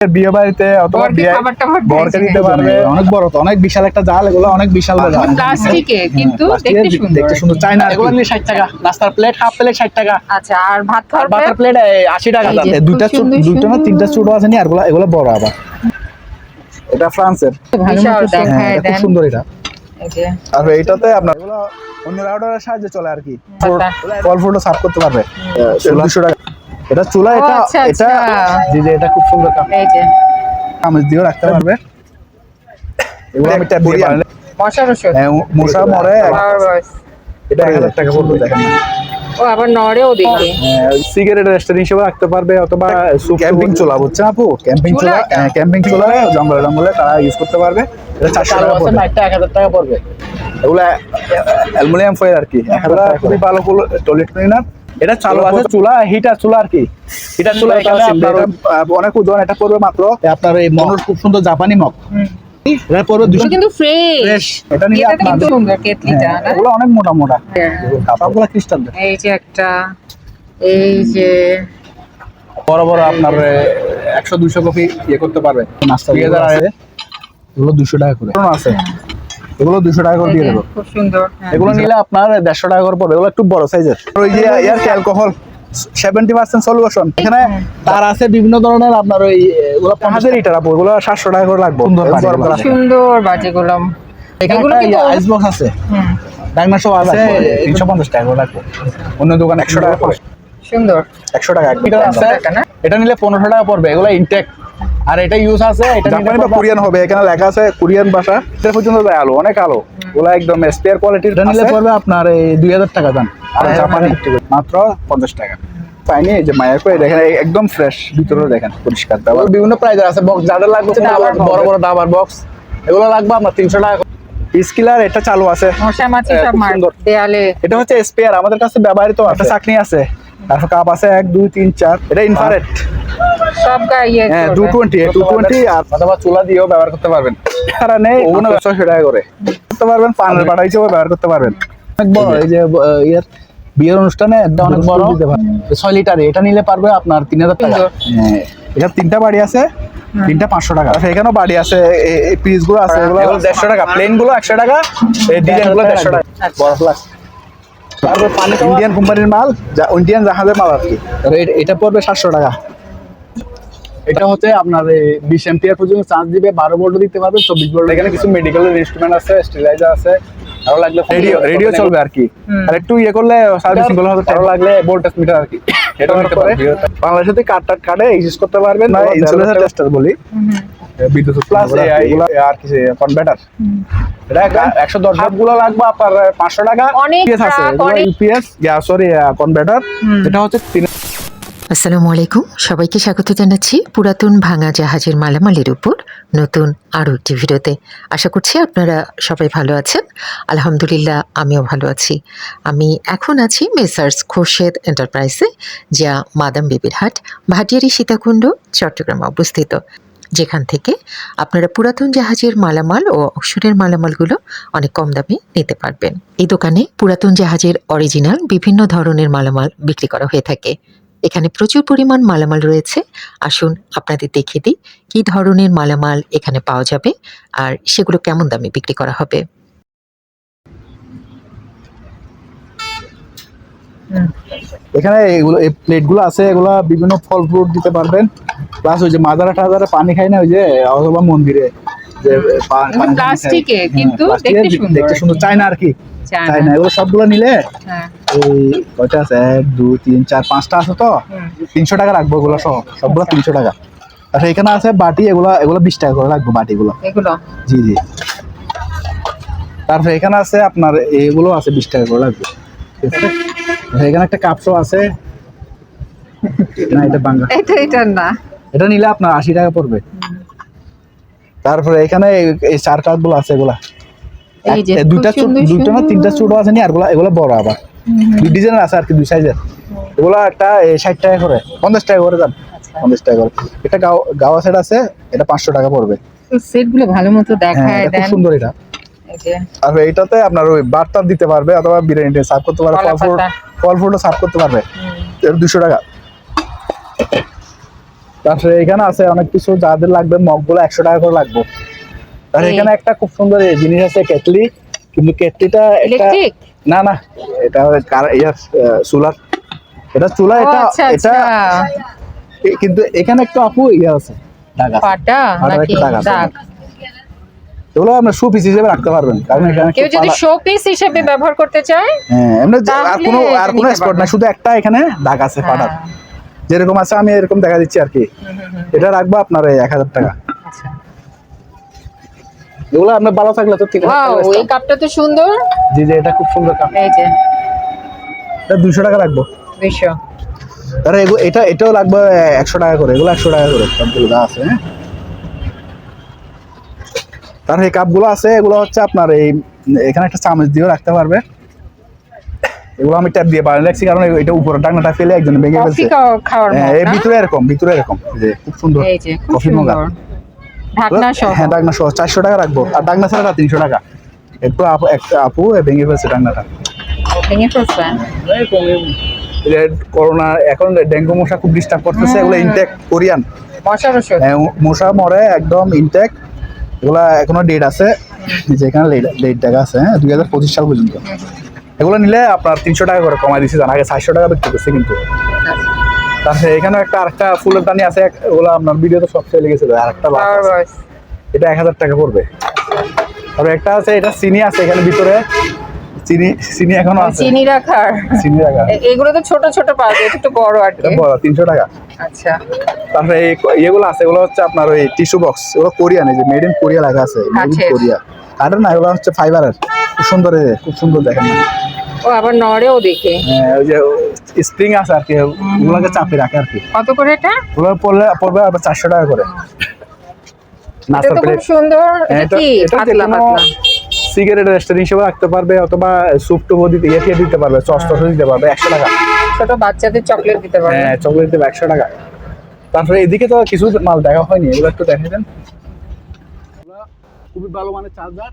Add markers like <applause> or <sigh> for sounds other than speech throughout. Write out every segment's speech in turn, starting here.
বিয়ে বাড়িতে অথবা বরকে বিয়ে খাবার টাবার বরকে দিয়েছে দিতে পারবে। অনেক বড় তো অনেক বিশাল একটা জাল এগুলো অনেক বিশাল জাল। প্লাস্টিকে কিন্তু দেখতে সুন্দর। দেখতে সুন্দর চায়না এগুলো এগুলো নিলে টাকা। নাস্তার প্লেট হাফ প্লেট ষাট টাকা। আচ্ছা আর ভাত খাওয়ার ভাতের প্লেট আশি টাকা এই দুইটা খুব ছোট সুন্দর দুইটা না তিনটা ছোট আছে নি আর এগুলো এগুলো বড় আবার। এটা ফ্রান্সের। বিশাল হ্যাঁ দেখায় এটা খুব সুন্দর এটা। আর এইটাতে আপনার এগুলো অন্য রাউডারের সাহায্যে চলে আর কি। আচ্ছা। ফল ফ্রুটও সার্ভ করতে পারবে। দুশো টাকা। এটা চুলা এটা আচ্ছা, এটা আচ্ছা। জি জি এটা খুব সুন্দর কাম। এই যে। কামিজ দিয়েও রাখতে পারবে। এগুলো আমি ট্যাপ দিয়ে বানালে মশার ওষুধ হ্যাঁ, মশা মরে এটা এক হাজার টাকা পড়বে দেখেন। ও আবার নড়েও দেখি। সিগারেট রেস্টুরেন্ট হিসেবে রাখতে পারবে অথবা ক্যাম্পিং চুলা বুঝছেন আপু? ক্যাম্পিং চুলা? চুলা ক্যাম্পিং চুলা? জঙ্গলে জঙ্গলে তারা ইউজ করতে পারবে। এটা চারশো টাকা পড়বে। একটা এক হাজার টাকা পড়বে। এগুলো অ্যালুমিনিয়াম ফয়েল আর কি এক হাজার টাকা খুবই ভালো টয়লেট ক্লিনার এটা চালু আছে চুলা হিটার চুলা আর কি? হিটার চুলা এখানে অনেক ওজন এটা পড়বে মাত্র আপনার এই মনোর খুব সুন্দর জাপানি মগ। এটা পড়বে দুশো কিন্তু ফ্রেশ ফ্রেশ এটা নিয়ে আপনার কেটলিটা হ্যাঁ, অনেক মোটা মোটা। হ্যাঁ। এই যে একটা এই যে বড় বড় আপনার একশো দুইশো কপি ইয়ে করতে পারবে। নাস্তা দুই হাজার আছে। এগুলো দুশো টাকা করে। আছে। এগুলো দুশো টাকা করে দিয়ে দেবো। খুব সুন্দর হ্যাঁ। এগুলো নিলে আপনার দেড়শো টাকা করে পড়বে। এগুলো একটু বড় সাইজের ওই যে ইয়ার অ্যালকোহল সেভেন্টি পার্সেন্ট সলিউশন এখানে তার আছে বিভিন্ন ধরনের আপনার ওই এগুলো পঞ্চাশের লিটার আপু এগুলো সাতশো টাকা করে লাগবে। সুন্দর সুন্দর বাজেগুলো এখানে আইস বক্স আছে। সব আছে। তিনশো পঞ্চাশ টাকা করে লাগবে। অন্য দোকানে একশো টাকা করে সুন্দর। একশো টাকা। এটা আছে এটা নিলে পনেরোশো টাকা পড়বে এগুলো ইনটেক আর এটা ইউজ আছে এটা নিলে জাপানি বা কোরিয়ান হবে এখানে লেখা আছে কোরিয়ান ভাষা। এটা পর্যন্ত যায় আলো অনেক আলো। ওগুলো একদম স্পেয়ার কোয়ালিটির এটা নিলে পড়বে আপনার এই দুই হাজার টাকা দাম। আর জাপানি মাত্র পঞ্চাশ টাকা। পাইনি এই যে মায়ের কই দেখেন একদম ফ্রেশ ভিতরে দেখেন পরিষ্কার এগুলো বিভিন্ন প্রাইজের আছে বক্স যাদের লাগবে আবার বড় বড় দাবার বক্স এগুলো লাগবে আপনার তিনশো টাকা স্কিলার এটা চালু আছে। এটা হচ্ছে স্পেয়ার আমাদের কাছে ব্যবহৃত একটা চাকনি আছে। তারপর কাপ আছে এক দুই তিন চার। এটা ইনফারেট সব ইয়ে হ্যাঁ টু টোয়েন্টি টু টোয়েন্টি আর অথবা চুলা দিয়েও ব্যবহার করতে পারবেন। তারা নেই ওগুলো ছয়শো টাকা করে। করতে পারবেন পানের বাটা হিসেবে ব্যবহার করতে পারবেন। অনেক বড় এই যে আহ, বিয়ের অনুষ্ঠানে একদম অনেক বড়। ছয় লিটার এটা নিলে পারবে আপনার তিন হাজার টাকা। হ্যাঁ, এখানে তিনটা বাড়ি আছে তিনটা পাঁচশো টাকা। আচ্ছা, এখানেও বাড়ি আছে পিসগুলো আছে এগুলো এগুলো দেড়শো টাকা প্লেনগুলো একশো টাকা এই ডিজাইনগুলো দেড়শো টাকা। বড় প্লাস তারপর ইন্ডিয়ান কোম্পানির মাল যা- ইন্ডিয়ান জাহাজের মাল আর কি। এটা পড়বে সাতশো টাকা। এটা হচ্ছে আপনার বিশ এম্পিয়ার পর্যন্ত চার্জ দিবে বারো ভোল্ট দিতে পারবে চব্বিশ ভোল্ট এখানে কিছু মেডিকেলের ইনস্ট্রুমেন্ট আছে স্টেলাইজার আছে আরও লাগলে রেডিও রেডিও চলবে আর কি। আর একটু ইয়ে করলে সার্ভিসিং করলে আরও লাগলে ভোল্টেজ মিটার আর কি। বাংলাদেশে থেকে কার্ড টার্ড কার্ডে ইউজ করতে পারবেন না ইন্সুলেশন টেস্টার বলি। বিদ্যুৎ প্লাস আর কি কনভার্টার এটা একশো দশ ভোল্টগুলো লাগবে আপনার পাঁচশো টাকা। অনেক ইউপিএস আছে। ইউপিএস সরি কনভার্টার এটা হচ্ছে তিন আসসালামু আলাইকুম। সবাইকে স্বাগত জানাচ্ছি পুরাতন ভাঙা জাহাজের মালামালের উপর নতুন আরও একটি ভিডিওতে। আশা করছি আপনারা সবাই ভালো আছেন। আলহামদুলিল্লাহ, আমিও ভালো আছি। আমি এখন আছি মেসার্স খোরশেদ এন্টারপ্রাইজে, যা মাদাম বেবির হাট, ভাটিয়ারি সীতাকুণ্ড, চট্টগ্রামে অবস্থিত। যেখান থেকে আপনারা পুরাতন জাহাজের মালামাল ও অক্ষরের মালামালগুলো অনেক কম দামে নিতে পারবেন। এই দোকানে পুরাতন জাহাজের অরিজিনাল বিভিন্ন ধরনের মালামাল বিক্রি করা হয়ে থাকে। এখানে প্রচুর পরিমাণ মালামাল রয়েছে আসুন আপনাদের দেখে দিই কী ধরনের মালামাল এখানে পাওয়া যাবে আর সেগুলো কেমন দামে বিক্রি করা হবে এখানে এগুলো এই প্লেটগুলো আছে এগুলো বিভিন্ন ফল ফ্রুট দিতে পারবেন প্লাস ওই যে মাদারা টাজারা পানি খাই না ওই যে অথবা মন্দিরে যে খায়। প্লাস্টিকে, হ্যাঁ, কিন্তু দেখতে সুন্দর দেখতে আর কি। চায়না আর কি চায়না। চায়না এগুলো সবগুলো নিলে হ্যাঁ, এই কয়টা আছে? এক দুই তিন চার পাঁচটা আছে তো? তিনশো টাকা রাখব এগুলো সব সবগুলো আচ্ছা। তিনশো টাকা। আচ্ছা এখানে আছে বাটি এগুলো এগুলো বিশ টাকা করে রাখব বাটিগুলো। এগুলো? জি জি। তারপরে এখানে আছে আপনার এগুলো আছে বিশ টাকা করে লাগবে। ঠিক আছে? আচ্ছা, এখানে একটা কাপসও আছে। না এটা বাংলা। এটা এটা না। এটা নিলে আপনার আশি টাকা পড়বে। তারপরে এখানে এই- চার কাপগুলো আছে এগুলা। এই যে এক- দুইটা দুইটা না তিনটা ছোট আছে নি আর এগুলো বড় আবার। দুই ডিজাইনের আছে আর কি দুই সাইজের এগুলো একটা ষাট টাকা করে পঞ্চাশ টাকা করে যান আচ্ছা। পঞ্চাশ টাকা করে। এটা গাও গাওয়া সেট আছে এটা পাঁচশো টাকা পড়বে। সেটগুলো ভালো মতো হ্যাঁ দেখায় খুব সুন্দর এটা। আর এইটাতে আপনার ওই বার্তার দিতে পারবে অথবা সার্ভ করতে পারবে ফল ফ্রুট ফল ফ্রুটও সার্ভ করতে পারবে। দুশো টাকা। তারপরে এখানে আছে অনেক কিছু যাদের লাগবে মগগুলো একশো টাকা করে লাগবে। আর এখানে একটা খুব সুন্দর জিনিস আছে কেটলি। কিন্তু কেটলিটা একটা না না এটা কার- ইয়ার সোলার এটা চুলা এটা আচ্ছা এটা আচ্ছা। কিন্তু এখানে একটু আপু ইয়ে আছে পাটা? নাকি দাগ এগুলো আমরা শু পিস হিসেবে রাখতে পারবেন কারণ এখানে কেউ যদি পালা- শো পিস হিসেবে ব্যবহার করতে চায় হ্যাঁ এমনি আর কোনো আর কোনো নিতে স্পট না শুধু একটা এখানে দাগ আছে পাটার। হ্যাঁ। যেরকম আছে আমি এরকম দেখা দিচ্ছি আর কি। এটা রাখব আপনার এক হাজার টাকা। এগুলো আপনার ভালো থাকলে তো ঠিক আছে? এই কাপটা তো সুন্দর। জি জি এটা খুব সুন্দর কাপ। এই যে। এটা দুশো টাকা রাখব। দুইশো। তাহলে এগু- এটা এটাও লাগবে একশো টাকা করে এগুলো একশো টাকা করে সবগুলো যা আছে হ্যাঁ? তার এই কাপগুলো আছে এগুলো হচ্ছে আপনার এই এখানে একটা চামচ দিয়েও রাখতে পারবে। এগুলো আমি ট্যাপ দিয়ে পানি রাখছি কারণ এটা উপরে ডাকনাটা ফেলে একজন ভেঙে কফি ফেলছে। খাওয়ার হ্যাঁ এই ভিতরে এরকম ভিতরে এরকম খুব সুন্দর এই যে খুব কফি মগা। ঢাকনা সহ। হ্যাঁ সহ। চারশো টাকা রাখব। আর তিনশো টাকা? একটু আপু একটা আপু ভেঙে ফেলছে ডাকনাটা ভেঙে ফেলছে? এই করোনা এখন ডেঙ্গু মশা খুব ডিস্টার্ব করতেছে এগুলো ইনটেক কোরিয়ান। হ্যাঁ, মশা মরে একদম ইনটেক এগুলা এখনও ডেট আছে। যেখানে ডেট দেখা আছে হ্যাঁ দুই হাজার পঁচিশ সাল পর্যন্ত। এগুলো নিলে আপনার তিনশো টাকা করে কমাই দিচ্ছে জানা আগে চারশো টাকা বিক্রি করছে কিন্তু। তারপরে এখানে একটা আরেকটা ফুলের দানি আছে ওগুলো আপনার ভিডিওতে সব চলে গেছে আরেকটা এটা এক হাজার টাকা পড়বে। তারপরে একটা আছে এটা চিনি আছে এখানে ভিতরে। চিনি চিনি এখনও আছে। চিনি রাখার। চিনি রাখা এগুলো তো ছোট ছোট পাওয়া যায় একটু বড় আর কি। বড় তিনশো টাকা। আচ্ছা। তারপরে এই আছে এগুলো হচ্ছে আপনার ওই টিস্যু বক্স এগুলো কোরিয়ান এই যে মেড ইন কোরিয়া লেখা আছে মেড ইন কোরিয়া কাঠের না এগুলো হচ্ছে ফাইবারের খুব সুন্দর খুব সুন্দর দেখেন। ও আবার নড়েও দেখে। হ্যাঁ, ওই যে স্প্রিং আছে আর কি ওগুলোকে চাপে রাখে আর কি। কত করে এটা? ওগুলো পড়লে পড়বে আবার চারশো টাকা করে। সিগারেট রেস্টুরেন্ট হিসেবে রাখতে পারবে অথবা স্যুপ টুপও দিতে ইয়ে দিতে পারবে সস টস দিতে পারবে একশো টাকা। ছোট বাচ্চাদের চকলেট দিতে পারবে। হ্যাঁ চকলেট দেবে একশো টাকা। তারপরে এদিকে তো কিছু মাল দেখা হয়নি এগুলো একটু দেখে দেন খুবই ভালো মানে চার্জার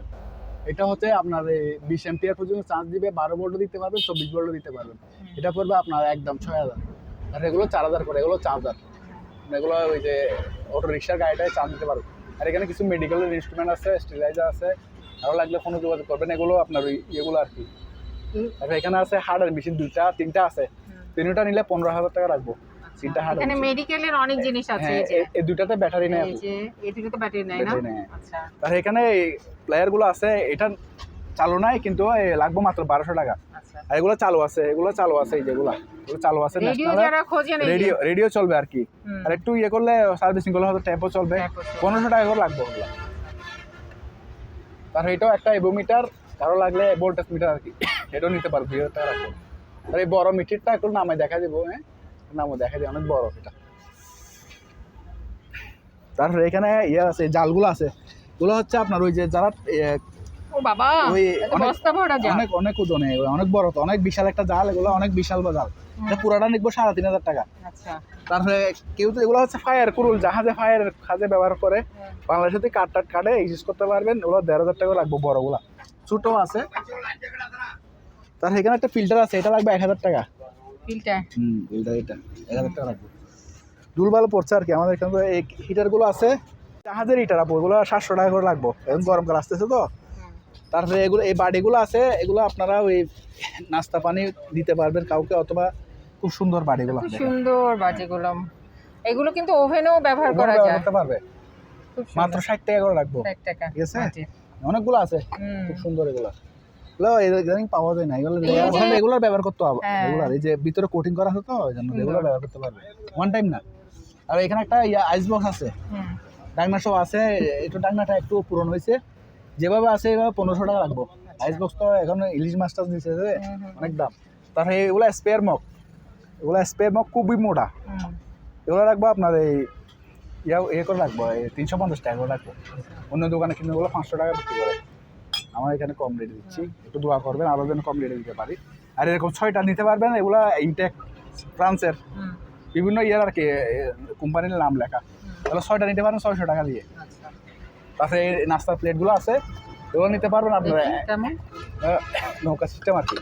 এটা হচ্ছে আপনার বিশ এমপিআর পর্যন্ত চার্জ দিবে বারো ভোল্ট দিতে পারবেন চব্বিশ ভোল্ট দিতে পারবেন। এটা পড়বে আপনার একদম ছয় হাজার। আর এগুলো চার হাজার করে এগুলো চার্জার এগুলো ওই যে অটো রিক্সার গাড়িটায় চার্জ দিতে পারবেন। আর এখানে কিছু মেডিকেলের ইনস্ট্রুমেন্ট আছে স্টেলাইজার আছে। আরও লাগলে ফোনে যোগাযোগ করবেন এগুলো আপনার ওই ইয়েগুলো আর কি। তারপরে এখানে আছে হার্ডের মেশিন দুইটা তিনটা আছে। তিনটা নিলে পনেরো হাজার টাকা রাখব। এখানে মেডিকেলের অনেক জিনিস আছে হ্যাঁ এই যে। এই দুইটাতে ব্যাটারি নেই এই যে এই দুটোতে ব্যাটারি নেয় না? আচ্ছা। তার এখানে প্লেয়ারগুলো আছে এটা চালু নাই কিন্তু লাগবে মাত্র বারোশো টাকা। আচ্ছা। আর এগুলো চালু আছে এগুলো চালু আছে এই যেগুলো। এগুলো চালু আছে রেডিও রেডিও চলবে আর কি। আর একটু ইয়ে করলে সার্ভিসিং করলে হয়তো ট্যাপও চলবে। পনেরোশো টাকা করে লাগবে ওগুলো। তার এটাও একটা এবোমিটার কারও লাগলে ভোল্টেজ মিটার আর কি। <coughs> এটাও নিতে পারবে দুই হাজার টাকা রাখব। আর এই বড় মিটারটা একটু নামে দেখা দেবো হ্যাঁ? নামও দেখা যায় অনেক বড় এটা। তারপরে এখানে ইয়ে আছে জালগুলো আছে। এগুলো হচ্ছে আপনার ওই যে যারা এ, ও বাবা ওই অনেক- বস্তা ভরা যা অনেক অনেক ওজনে অনেক বড় তো অনেক বিশাল একটা জাল এগুলো অনেক বিশাল বা জাল। এটা পুরাটা নিকবো সাড়ে তিন হাজার টাকা। আচ্ছা। তারপরে কেউ তো এগুলো হচ্ছে ফায়ার কুরুল জাহাজে ফায়ার কাজে ব্যবহার করে। বাংলাদেশে থেকে কাঠ টাট কাটে ইউজ করতে পারবেন ওগুলো দেড় হাজার টাকা লাগবে বড়গুলা। ছোটো আছে। তার এখানে একটা ফিল্টার আছে এটা লাগবে এক হাজার টাকা। ফিল্টার হুম ফিল্টার এটা। এক হাজার টাকা লাগবে দুল পড়ছে আর কি আমাদের এখানে তো এই হিটারগুলো আছে। জাহাজের হিটার আপু এগুলো সাতশো টাকা করে লাগবো। এখন গরমকাল আসতেছে তো। তারপরে এগুলো এই বাড়িগুলো আছে এগুলো আপনারা ওই নাস্তা পানি দিতে পারবেন কাউকে অথবা খুব সুন্দর বাড়িগুলো। সুন্দর বাজিগুলো এগুলো কিন্তু ওভেনেও ব্যবহার করা যায়। করতে পারবে। মাত্র ষাট টাকা করে রাখব। ষাট টাকা। ঠিক আছে? অনেকগুলো আছে। খুব সুন্দর এগুলো। ইদানিং পাওয়া যায় না এগুলো রেগুলার ব্যবহার করতে হবে। হ্যাঁ। রেগুলার এই যে ভিতরে কোটিং করা আছে তো ওই জন্য রেগুলার ব্যবহার করতে পারবে। ওয়ান টাইম না। আর এখানে একটা আইস বক্স আছে। হুম। ডাকনা সব আছে একটু ডাকনাটা একটু পূরণ হয়েছে। যেভাবে আছে পনেরোশো টাকা রাখব আইস বক্স তো এখন ইলিশ মাছ টাছ দিচ্ছে যে অনেক দাম। তারপরে এগুলো স্পেয়ার মগ এগুলো স্পেয়ার মগ খুবই মোটা। এগুলো রাখব আপনার এই ইয়া ইয়ে করে রাখব তিনশো পঞ্চাশ টাকা করে রাখব। অন্য দোকানে কিনে ওগুলো পাঁচশো টাকা বিক্রি করে। আমার এখানে কম রেটে দিচ্ছি। একটু দোয়া করবেন আরও যেন কম রেটে দিতে পারি। আর এরকম ছয়টা নিতে পারবেন এগুলো ইনটেক ফ্রান্সের বিভিন্ন ইয়ের আর কি কোম্পানির নাম লেখা। এগুলো ছয়টা নিতে পারেন ছয়শো টাকা দিয়ে। আচ্ছা। এই নাস্তার প্লেটগুলো আছে এগুলো নিতে পারবেন আপনারা। নৌকা সিস্টেম আর কি।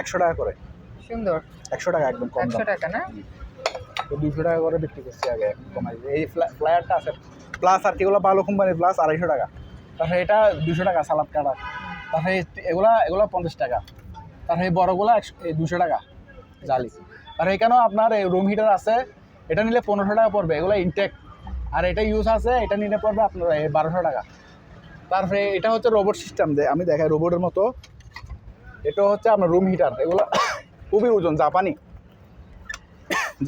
একশো টাকা করে। সুন্দর। একশো টাকা একদম কম একশো টাকা না? দুশো টাকা করে বিক্রি করছি আগে কমাই। এই ফ্লায়ারটা আছে। প্লাস আর কিগুলো ভালো কোম্পানির প্লাস আড়াইশো টাকা। তারপরে এটা দুশো টাকা সালাদ কাটা। তারপরে এগুলা এগুলা পঞ্চাশ টাকা। তারপরে এই বড়গুলা একশো দুশো টাকা জালি। আর এখানেও আপনার এই রুম হিটার আছে, এটা নিলে পনেরোশো টাকা পড়বে, এগুলো ইনটেক আর এটা ইউজ আছে, এটা নিলে পড়বে আপনার বারোশো টাকা। তারপরে এটা হচ্ছে রোবট সিস্টেম যে, আমি দেখাই রোবটের মতো। এটা হচ্ছে আপনার রুম হিটার এগুলো খুবই ওজন, জাপানি।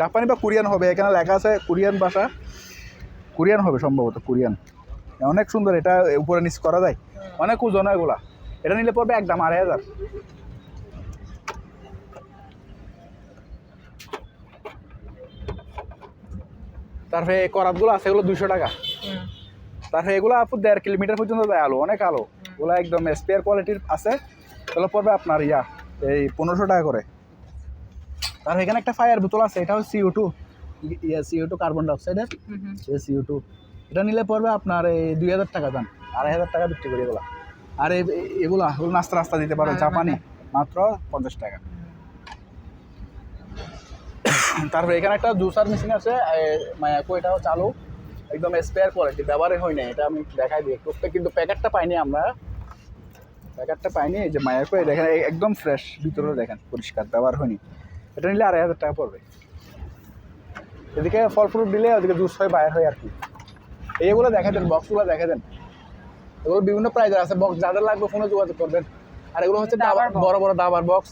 জাপানি বা কোরিয়ান হবে, এখানে লেখা আছে কোরিয়ান ভাষা। কোরিয়ান হবে সম্ভবত, কোরিয়ান। অনেক সুন্দর, এটা উপরে নিচ করা যায়। অনেক ওজন এগুলা। এটা নিলে পড়বে একদম আড়াই হাজার। তারপরে করাতগুলো আছে, এগুলো দুশো টাকা। তারপরে এগুলো আপু দেড় কিলোমিটার পর্যন্ত যায় আলো, অনেক আলো। ওগুলো একদম স্পেয়ার কোয়ালিটির আছে। এগুলো পড়বে আপনার ইয়া, এই পনেরোশো টাকা করে। তার এখানে একটা ফায়ার বোতল আছে, এটা হচ্ছে C O two C O two carbon ডাইঅক্সাইডের। C O two এটা নিলে পড়বে আপনার এই দুই হাজার টাকা দাম আড়াই হাজার টাকা বিক্রি করি এগুলা। আর এগুলা নাস্তা রাস্তা দিতে পারো হ্যাঁ, জাপানি মাত্র পঞ্চাশ টাকা। তারপরে এখানে একটা জুসার মেশিন আছে মায়াকো এটাও চালু একদম স্পেয়ার কোয়ালিটি ব্যবহারই হয় না এটা আমি দেখাই দিই একটু কিন্তু প্যাকেটটা পাইনি আমরা। প্যাকেটটা পাইনি এই যে মায়াকো দেখেন একদম ফ্রেশ ভিতরে দেখেন পরিষ্কার ব্যবহার হয়নি। এটা নিলে আড়াই হাজার টাকা পড়বে। এদিকে ফল ফ্রুট দিলে ওদিকে জুস হয় বাইর হয় আর কি। এইগুলো দেখা দেন বক্সগুলো দেখা দেন। এগুলো বিভিন্ন প্রাইজের আছে বক্স যাদের লাগবে ফোনে যোগাযোগ করবেন। আর এগুলো হচ্ছে দাবার বড় বড় দাবার বক্স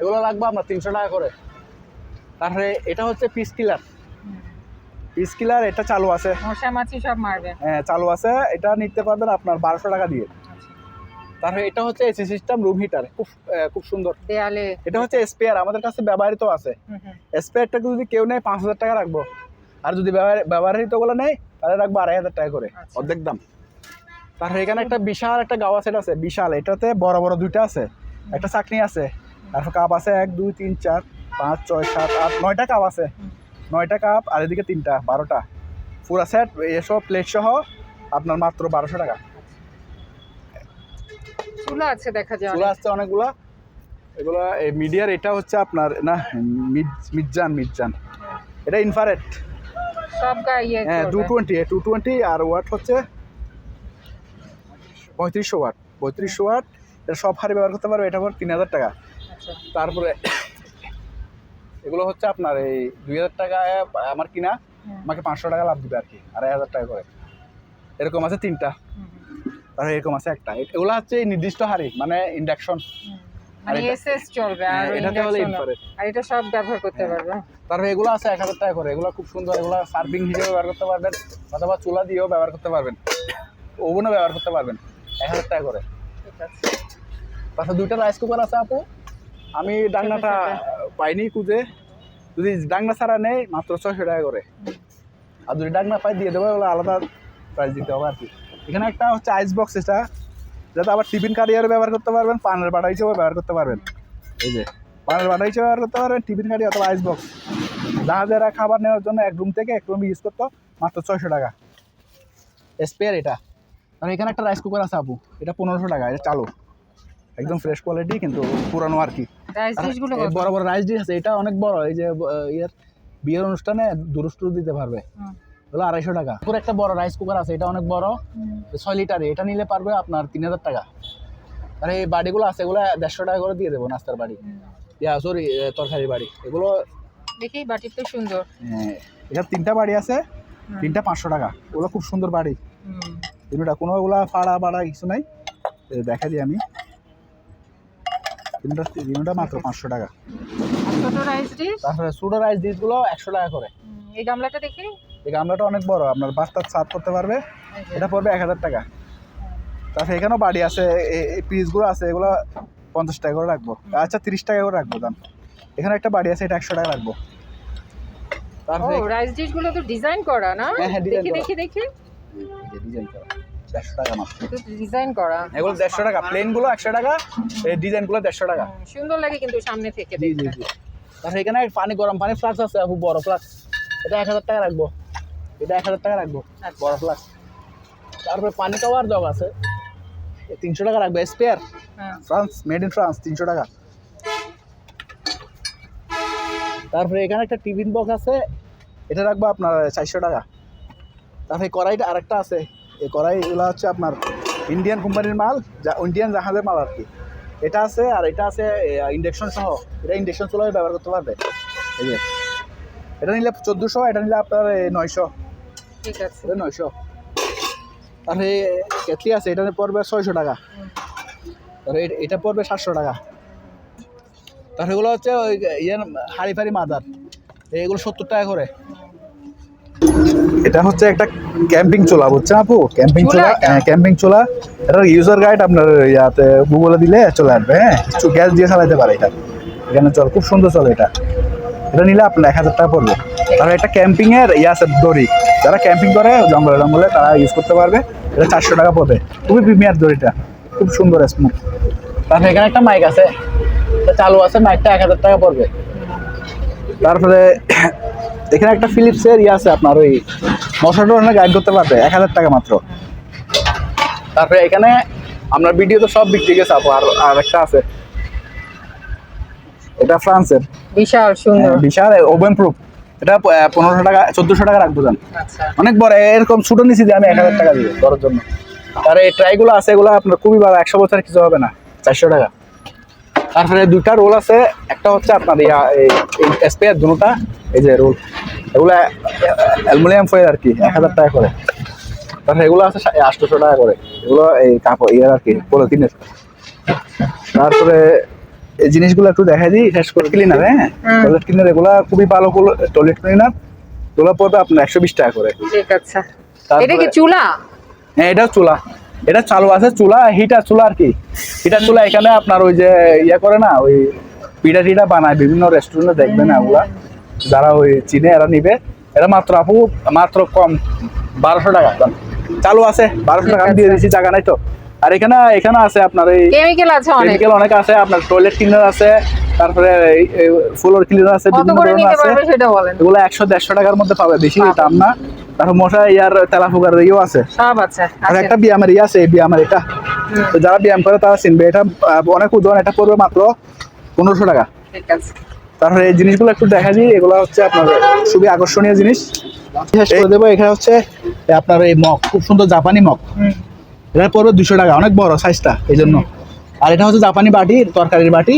এগুলো লাগবে আপনার তিনশো টাকা করে। তারপরে এটা হচ্ছে পিস কিলার। পিস কিলার এটা চালু আছে। মশা মাছি সব মারবে। হ্যাঁ চালু আছে। এটা নিতে পারবেন আপনার বারোশো টাকা দিয়ে। তারপরে এটা হচ্ছে এসি সিস্টেম রুম হিটার খুব খুব সুন্দর। দেয়ালে। এটা হচ্ছে স্পেয়ার আমাদের কাছে ব্যবহৃত আছে। স্পেয়ারটাকে যদি কেউ নেয় পাঁচ হাজার টাকা রাখব। আর যদি ব্যবহার ব্যবহৃতগুলো নেয় তাহলে রাখব আড়াই হাজার টাকা করে আচ্ছা। অর্ধেক দাম। তারপরে এখানে একটা বিশাল একটা গাওয়া সেট আছে বিশাল। এটাতে বড় বড় দুইটা আছে। একটা চাকনি আছে। তারপর কাপ আছে এক দুই তিন চার পাঁচ ছয় সাত আট নয়টা কাপ আছে। নয়টা কাপ আর এদিকে তিনটা বারোটা। পুরা সেট এসব প্লেট সহ আপনার মাত্র বারোশো টাকা। চুলা আছে দেখা যায় চলে। আসছে অনেকগুলা। এগুলো এই মিডিয়ার এটা হচ্ছে আপনার না মিড মিডজান মিডজান। এটা ইনফারেট সব গায়ে ইয়ে হ্যাঁ টু টোয়েন্টি টু টোয়েন্টি আর ওয়াট হচ্ছে পঁয়ত্রিশশো ওয়াট পঁয়ত্রিশশো ওয়াট এটা সব হারে ব্যবহার করতে পারবে এটা পর তিন হাজার টাকা। আচ্ছা। তারপরে এগুলো হচ্ছে আপনার এই দুই হাজার টাকায় আমার কিনা আমাকে পাঁচশো টাকা লাভ দিবে আর কি আড়াই হাজার টাকা করে। এরকম আছে তিনটা। তারপরে এরকম আছে একটা। এগুলো হচ্ছে নির্দিষ্ট হারে মানে ইন্ডাকশন মানে এসএস চলবে আর হ্যাঁ, এটাতে হলে induction আর এটা সব ব্যবহার করতে পারবে। তারপরে এগুলো আছে এক হাজার টাকা করে এগুলো খুব সুন্দর এগুলো সার্ভিং হিসেবে ব্যবহার করতে পারবেন অথবা চুলা দিয়েও ব্যবহার করতে পারবেন। ওভেনও ব্যবহার করতে পারবেন টাকা করে। দুইটা রাইস কুকার আছে আপু। আমি ডাংনাটা পাইনি খুঁজে। যদি ডাংনা ছাড়া নেই মাত্র ছয়শো টাকা করে। আর যদি ডাংনা পাই দিয়ে দেবো আলাদা প্রাইস দিতে হবে আর কি। এখানে একটা হচ্ছে আইস বক্স এটা যাতে আবার টিফিন কারিয়ারও ব্যবহার করতে পারবেন পানের বাটা হিসেবে ব্যবহার করতে পারবেন। এই যে পানের বাটা হিসেবে ব্যবহার করতে পারবেন টিফিন কারি অথবা আইস বক্স জাহাজেরা খাবার নেওয়ার জন্য এক রুম থেকে এক রুম ইউজ করতো মাত্র ছয়শো টাকা। স্পেয়ার এটা। আর এখানে একটা রাইস কুকার আছে আপু এটা পনেরোশো টাকা এটা চালু। একদম ফ্রেশ কোয়ালিটি কিন্তু পুরানো আর কি। বড় বড় রাইস ডিশ আছে এটা অনেক বড় এই যে ইয়ের বিয়ের অনুষ্ঠানে দুরুষ্টু দিতে পারবে। হলো আড়াইশো টাকা। পুরো একটা বড় রাইস কুকার আছে এটা অনেক বড়। ছয় লিটারে এটা নিলে পারবে আপনার তিন হাজার টাকা। আর এই বাড়িগুলো আছে এগুলো দেড়শো টাকা করে দিয়ে দেবো নাস্তার বাড়ি। ইয়া সরি তরকারি বাড়ি। এগুলো দেখি বাটির তো সুন্দর। আহ, এখানে তিনটা বাড়ি আছে তিনটা পাঁচশো টাকা। ওগুলো খুব সুন্দর বাড়ি। তিনটা কোনো ওগুলা ফাড়া বাড়া কিছু নাই। দেখা দিই আমি। তিনটা তিনটা মাত্র পাঁচশো টাকা। ছোট রাইস ডিশ তারপরে সুডো রাইস ডিশগুলো একশো টাকা করে। এই গামলাটা দেখি। এই গামলাটা অনেক বড় আপনার বাস্তার সার্ভ করতে পারবে। এটা পড়বে এক হাজার টাকা। তারপরে এখানেও বাড়ি আছে পিসগুলো আছে এগুলো পঞ্চাশ টাকা করে রাখব। আচ্ছা তিরিশ টাকা করে রাখব দাম। এখানে একটা বাড়ি আছে এটা একশো টাকা রাখব। তারপরে রাইস ডিশ তো ডিজাইন করা না? হ্যাঁ, হ্যাঁ, দেখি দেখি দেখি। ডিজাইন করা দেড়শো টাকা মাত্র। ডিজাইন করা। এগুলো দেড়শো টাকা প্লেনগুলো একশো টাকা এই ডিজাইনগুলো দেড়শো টাকা। সুন্দর লাগে কিন্তু সামনে থেকে জি জি জি। তারপরে এখানে পানি গরম পানি ফ্লাক্স আছে বড় ফ্লাক্স এটা এক হাজার টাকা রাখব। এটা এক হাজার টাকা রাখব। আচ্ছা। বড় ফ্লাক্স তারপরে পানি খাওয়ার জগ আছে। তিনশো টাকা রাখব spare France made in France তিনশো টাকা। তারপরে এখানে একটা টিফিন বক্স আছে। এটা রাখব আপনার চারশো টাকা। তারপরে কড়াইটা আরেকটা আছে। এই কড়াই এগুলো হচ্ছে আপনার ইন্ডিয়ান কোম্পানির মাল যা ইন্ডিয়ান জাহাজের মাল আর কি। এটা আছে আর এটা আছে ইন্ডাকশন সহ। এটা ইন্ডাকশন চুলায় ব্যবহার করতে পারবে। এই যে। এটা নিলে চোদ্দোশো এটা নিলে আপনার নয়শো। ঠিক আছে। নয়শো। তারপরে কেটলি আছে এটা পড়বে ছয়শো টাকা। তারপরে এটা পড়বে সাতশো টাকা। তারপরে এগুলো হচ্ছে ওই ইয়ে হাড়ি ফাড়ি মাদার। এগুলো সত্তর টাকা করে। এটা হচ্ছে একটা ক্যাম্পিং চোলা বুঝছেন আপু? ক্যাম্পিং চুলা চোলা ক্যাম্পিং চোলা। এটার ইউজার গাইড আপনার ইয়াতে গুগলে দিলে চলে আসবে হ্যাঁ? কিছু গ্যাস দিয়ে চালাতে পারে এটা। এখানে চল খুব সুন্দর চলে এটা। এটা নিলে আপনার এক হাজার টাকা পড়বে। তাহলে একটা ক্যাম্পিং এর ইয়ে আছে দড়ি। যারা ক্যাম্পিং করে জঙ্গলে জঙ্গলে তারা ইউজ করতে পারবে। এটা চারশো টাকা পড়বে। খুবই প্রিমিয়ার দড়িটা। খুব সুন্দর স্মুথ তারপরে এখানে একটা মাইক আছে। চালু আছে মাইকটা এক হাজার টাকা পড়বে। তারপরে <coughs> এখানে একটা ফিলিপসের ইয়ে আছে আপনার ওই মশলা টশলা গাইড করতে পারবে এক হাজার টাকা মাত্র। তারপরে এখানে আপনার ভিডিও তো সব বিক্রি গেছে আর আর একটা আছে। এটা ফ্রান্সের। বিশাল সুন্দর। হ্যাঁ, বিশাল ওভেন প্রুফ এটা পনেরোশো টাকা চোদ্দোশো টাকা রাখব জান। আচ্ছা। অনেক বড় এরকম ছোটো নিচে দিয়ে আমি এক হাজার টাকা দিই করার জন্য। আর এই ট্রাইগুলো আছে এগুলো আপনার খুবই ভালো একশো বছর কিছু হবে না। চারশো টাকা। তারপরে দুইটা রোল আছে একটা হচ্ছে আপনার ইয়া এই স্পেয়ার দুটা এই যে রোল এগুলো অ্যালুমিনিয়াম ফয়েল আর কি এক হাজার টাকা করে। তারপরে এগুলো আছে আটশোশো টাকা করে। এগুলো এই কাপড় ইয়ে আর কি পলিথিনের। তারপরে এই জিনিসগুলো একটু দেখাই দিই শেষ করে ক্লিনার হ্যাঁ? টয়লেট ক্লিনার এগুলো খুবই ভালো টয়লেট ক্লিনার এগুলো পড়বে আপনার একশো বিশ টাকা করে। ঠিক আছে। এটা কি চুলা? হ্যাঁ এটা চুলা। এটা চালু আছে চুলা হিটার চুলা আর কি। হিটার চুলা এখানে আপনার ওই যে ইয়ে করে না ওই পিঠা টিটা বানায় বিভিন্ন রেস্টুরেন্টে দেখবে না ওগুলা। যারা ওই চিনে এরা নিবে। এটা মাত্র আপু মাত্র কম বারোশো টাকা। চালু আছে বারোশো টাকা দিয়ে দিচ্ছি জায়গা নাই তো। আর এখানে এখানে আছে আপনার এই কেমিক্যাল আছে অনেক। কেমিক্যাল অনেক আছে আপনার টয়লেট ক্লিনার আছে তারপরে ফ্লোর ক্লিনার আছে কত বিভিন্ন করে ধরনের নিতে আছে। পারবে সেটা বলেন। এগুলো একশো দেড়শো টাকার মধ্যে পাবে বেশি দাম না। তারপর মশা ইয়ার তেলাফুকার ইয়েও আছে। সব আছে আর একটা ব্যায়ামের ইয়ে আছে এই ব্যায়ামের এটা। তো যারা ব্যায়াম করে তারা চিনবে এটা অনেক ওজন এটা পড়বে মাত্র পনেরোশো টাকা। ঠিক আছে। তারপরে এই জিনিসগুলো একটু দেখা দিই এগুলো হচ্ছে আপনার খুবই আকর্ষণীয় জিনিস। শেষ করে দেবো এখানে হচ্ছে আপনার এই মগ খুব সুন্দর জাপানি মগ। এটা পড়বে দুশো টাকা অনেক বড় সাইজটা এই জন্য আর এটা হচ্ছে জাপানি বাটি তরকারির বাটি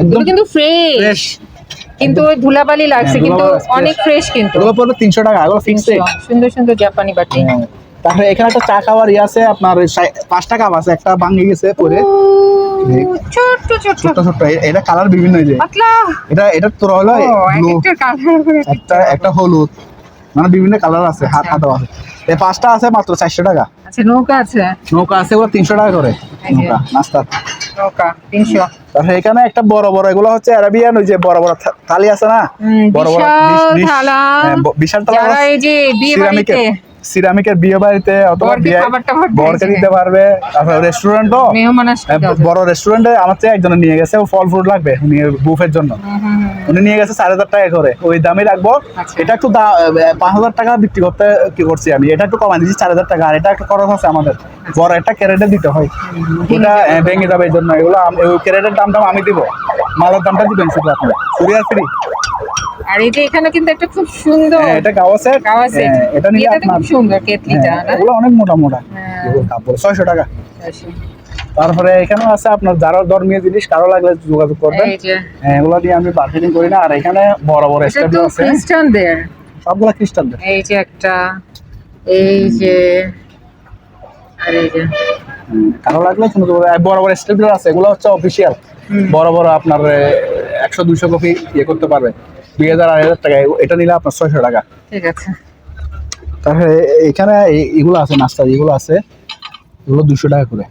একদম কিন্তু ফ্রেশ কিন্তু ওই ধুলাবালি লাগছে হ্যাঁ, কিন্তু অনেক ফ্রেশ কিন্তু। এগুলো পড়বে তিনশো টাকা এগুলো ফিক্সড সুন্দর সুন্দর জাপানি বাটি। তারপরে এখানে একটা চা খাওয়ার ইয়ে আছে আপনার পাঁচটা কাপ আছে একটা ভাঙে গেছে পরে। ছোট্ট ছোট্ট। ছোট্ট ছোট্ট এটা কালার বিভিন্ন যে। এটা এটা তোর হলো ও এক blue, একটা একটা একটা হলুদ। মানে বিভিন্ন কালার আছে হাত হাত আছে। এই পাঁচটা আছে মাত্র চারশো টাকা। আচ্ছা নৌকা আছে? নৌকা আছে ওগুলো তিনশো টাকা করে নৌকা নাস্তা নৌকা তিনশো। এখানে একটা বড় বড় এগুলো হচ্ছে আরাবিয়ান ওই যে বড় বড় থালি আছে না? বড় বড় বিশাল থালা। হ্যাঁ, বিশাল থালা এই যে বিয়ে বাড়িতে সিরামিকের বিয়ে বাড়িতে অথবা বরকে বিয়ে বরকে দিতে পারবে। তারপরে হ্যাঁ, বড় রেস্টুরেন্টে আমার চেয়ে একজন নিয়ে গেছে ও ফল ফ্রুট লাগবে উনি বুফের জন্য। উনি নিয়ে গেছে চার হাজার টাকা করে। ওই দামই রাখব। আচ্ছা। এটা একটু পাঁচ হাজার টাকা বিক্রি করতে কি করছি আমি? এটা একটু কমাই দিচ্ছি চার হাজার টাকা। আর এটা একটা খরচ আছে আমাদের। বড় একটা ক্যারেটে দিতে হয়। ওটা ভেঙে যাবে এই জন্য। এগুলো ক্যারেটের দামটা আমি দিব। মালের দামটা দিবেন শুধু আপনি। কুরিয়ার ফ্রি আর এই যে এখানে কিন্তু একটা খুব সুন্দর এটা গাওয়াসের গাওয়া set। হ্যাঁ, এটা নিয়ে আপনার খুব সুন্দর কেতলিটা হ্যাঁ, না অনেক মোটা মোটা। হ্যাঁ। কাপড় ছয়শো টাকা। তারপরে এখানেও আছে আপনার যারা ধর্মীয় জিনিস কারও লাগলে যোগাযোগ করবেন। হ্যাঁ, এগুলো দিয়ে আমি মার্কেটিং করি না। আর এখানে বড় বড় স্টেপ আছে। খ্রিস্টানদের। সবগুলো খ্রিস্টানদের। এই যে একটা এই যে আর এই যে। কারও লাগলে বড় বড় আছে এগুলো হচ্ছে অফিসিয়াল বড় বড় আপনার একশো দুইশো কপি ইয়ে করতে পারবে। দুই হাজার আড়াই হাজার টাকা এটা নিলে আপনার ছয়শো টাকা। ঠিক আছে। তারপরে এখানে এই- এগুলো আছে নাস্তা এগুলো আছে এগুলো দুশো টাকা করে।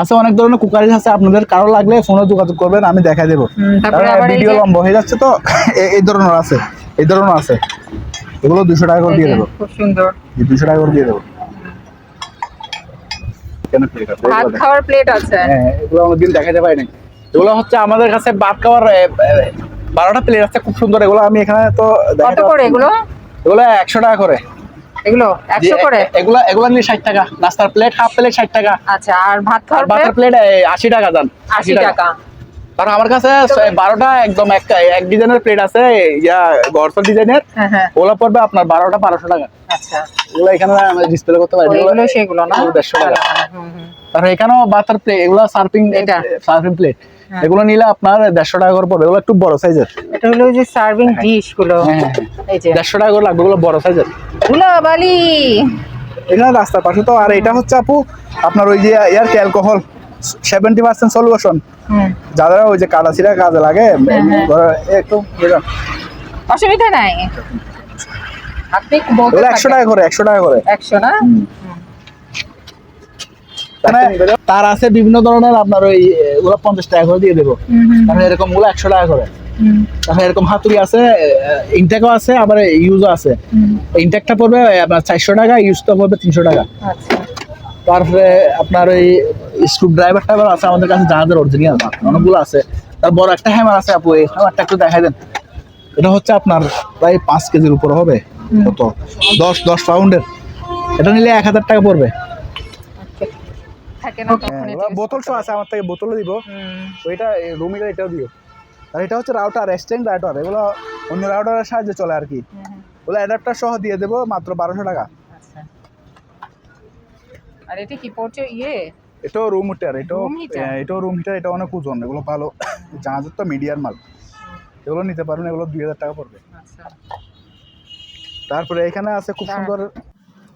আছে অনেক ধরনের কুকারিজ আছে আপনাদের কারও লাগলে ফোনে যোগাযোগ করবেন আমি দেখাই দেবো। ভিডিও লম্বা হয়ে যাচ্ছে তো এই ধরনের আছে এই ধরনের আছে। এগুলো দুশো টাকা করে দিয়ে দেবো। খুব সুন্দর। দুশো টাকা করে দিয়ে দেবো? ভাত খাওয়ার প্লেট আছে। হ্যাঁ এগুলো অনেকদিন দেখাতে পাই নাই। এগুলো হচ্ছে আমাদের কাছে ভাত খাওয়ার বারোটা প্লেট আছে খুব সুন্দর। এগুলো আমি এখানে তো কত করে এগুলো? এগুলো একশো টাকা করে। এগুলো একশো যে, করে? এগুলো এগুলো নিয়ে ষাট টাকা। নাস্তার প্লেট হাফ প্লেট ষাট টাকা। আচ্ছা আর ভাত খাওয়ার ভাতের প্লেট প্লেট আশি টাকা দাম আশি টাকা। কারণ আমার কাছে ছ- বারোটা একদম এক এক ডিজাইনের প্লেট আছে ইয়া গর্সর ডিজাইনের। হ্যাঁ হ্যাঁ। ওগুলো পড়বে আপনার বারোটা বারোশো টাকা। আচ্ছা। ওগুলো এখানে ডিসপ্লে করতে পারি। এগুলো সেগুলো না? এগুলো দেড়শো টাকা। হুম, হুম। তারপর এখানেও বাতার প্লেট এগুলো সার্ফিং এটা? সার্ফিং প্লেট হ্যাঁ। এগুলো নিলে আপনার দেড়শো টাকা করে পড়বে। এগুলো একটু বড় সাইজের। এটা হলো যে সার্ভিং ডিশগুলো। হ্যাঁ হ্যাঁ। দেড়শো টাকা করে লাগবে ওগুলো বড় সাইজের। ধুলাবালি এখানে রাস্তার পাশে তো। আর এটা হচ্ছে আপু আপনার ওই যে air alcohol seventy percent solution যাদের ওই যে কাদা ছিঁড়া কাজে লাগে হ্যাঁ। একটু অসুবিধা নাই। আপনি একশো টাকা করে একশো টাকা করে। একশো না? তার আছে বিভিন্ন ধরনের আপনার ওই ওগুলো পঞ্চাশ টাকা করে দিয়ে দেবো। এরকমগুলো একশো টাকা করে। এরকম হাতুড়ি আছে ইনটেকও আছে আবার ইউজও আছে। ইনটেকটা পড়বে আপনার চারশো টাকা ইউজটা পড়বে তিনশো টাকা। আচ্ছা। তারপরে আপনার ওই স্ক্রু ড্রাইভার টাইভার আছে আমাদের কাছে জাহাজের অরিজিনাল অনেকগুলো আছে। তার বড় একটা হ্যামার আছে আপু এই হ্যামারটা একটু দেখাই দেন। এটা হচ্ছে আপনার প্রায় পাঁচ কেজির উপর হবে কত? দশ দশ পাউন্ডের এটা নিলে এক হাজার টাকা পড়বে। থাকে না তখন হ্যাঁ, এটা use বোতল সহ আছে আমার থেকে বোতলও দিব। ওইটা রুমিটা এটাও দিও। আর এটা হচ্ছে রাউটার এক্সটেন্ড রাউটার এগুলো অন্য রাউটারের সাহায্যে চলে আর কি। হুম, হুম, ওগুলো অ্যাডাপ্টার সহ দিয়ে দেবো মাত্র বারোশো টাকা। আচ্ছা। আর এটা কি পড়ছে ইয়ে? এটাও রুম হিটার এটাও? হ্যাঁ, এটাও রুম হিটার এটা অনেক ওজন এগুলো ভালো। জাহাজের তো মিডিয়ার মাল। এগুলো নিতে পারবেন এগুলো দুই হাজার টাকা পড়বে। আচ্ছা। তারপরে এখানে আছে খুব সুন্দর